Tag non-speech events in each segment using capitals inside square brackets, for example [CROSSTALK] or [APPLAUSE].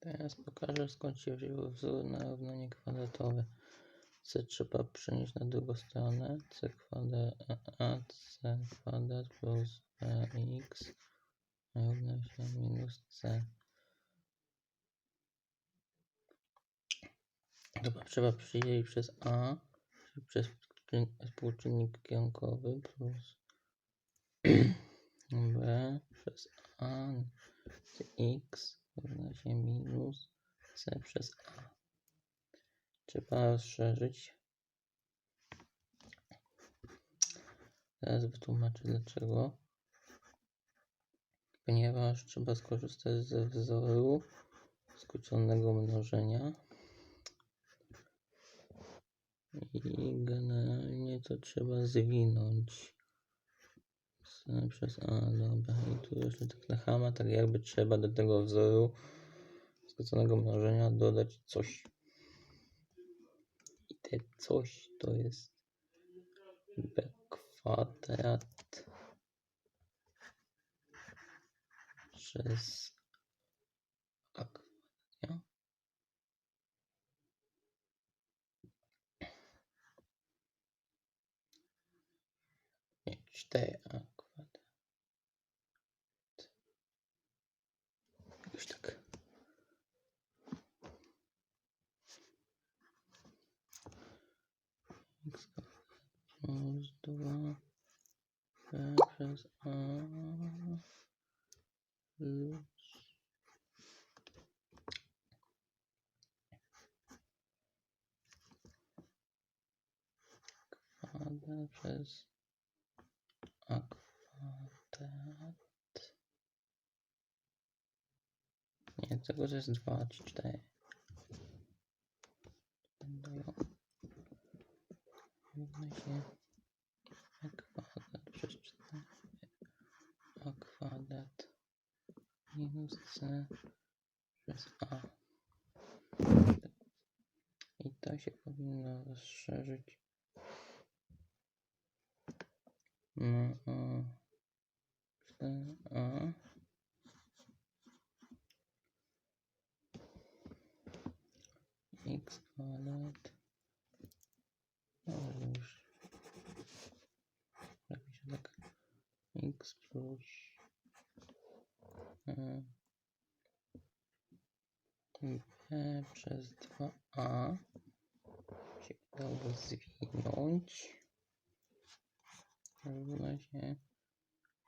Teraz pokażę skąd się wziął wzór na równanie kwadratowe. C trzeba przenieść na drugą stronę. C kwadrat, a c kwadrat plus bx równa się minus c. Dobra, trzeba przydzielić przez a, przez współczyn- współczynnik kierunkowy plus [CLEARS THROAT] b przez a x równa minus c przez a. Trzeba rozszerzyć. Teraz wytłumaczę dlaczego. Ponieważ trzeba skorzystać ze wzoru skróconego mnożenia. I generalnie to trzeba zwinąć. C przez A, dobra. I tu jeszcze tak na chama, tak jakby trzeba do tego wzoru skróconego mnożenia dodać coś. I te coś to jest b kwadrat przez a kwadrat? Nie, 4a kwadrat. Jakoś tak. X kwadrat plus 2 b przez a plus kwadrat przez a kwadrat. Nie, tego to jest 2 czy 4. Będą równa się a kwadrat przez 4 a kwadrat minus c przez a. I to się powinno rozszerzyć. Na a. 4a kwadrat ale już. Robi się tak x plus. E, b przez 2a się udało zwinąć. Równa się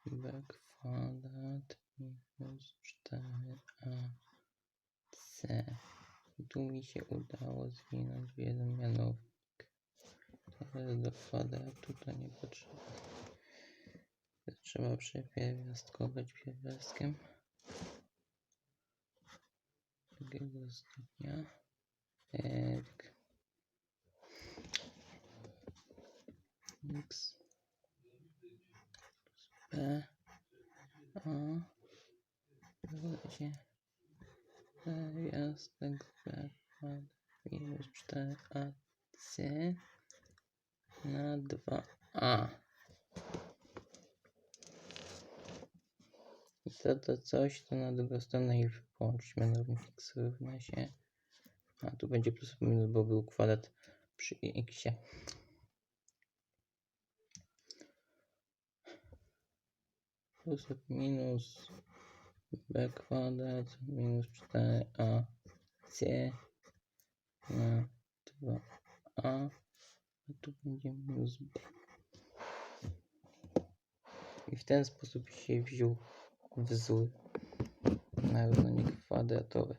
b kwadrat minus 4ac i tu mi się udało zwinąć w jeden mianownik. Ale do kwadratu to nie potrzeba. To trzeba przepierwiastkować pierwiastkiem. Drugiego stopnia. Tak x. B a równa pierwiastek b kwadrat minus 4ac na 2a i to to coś to na drugą stronę i połączyć mianownik x równa się. A tu będzie plus minus, bo był kwadrat przy x. Plus minus b kwadrat minus 4ac na 2a, a tu będzie minus b. I w ten sposób się wziął wzór na równanie kwadratowe.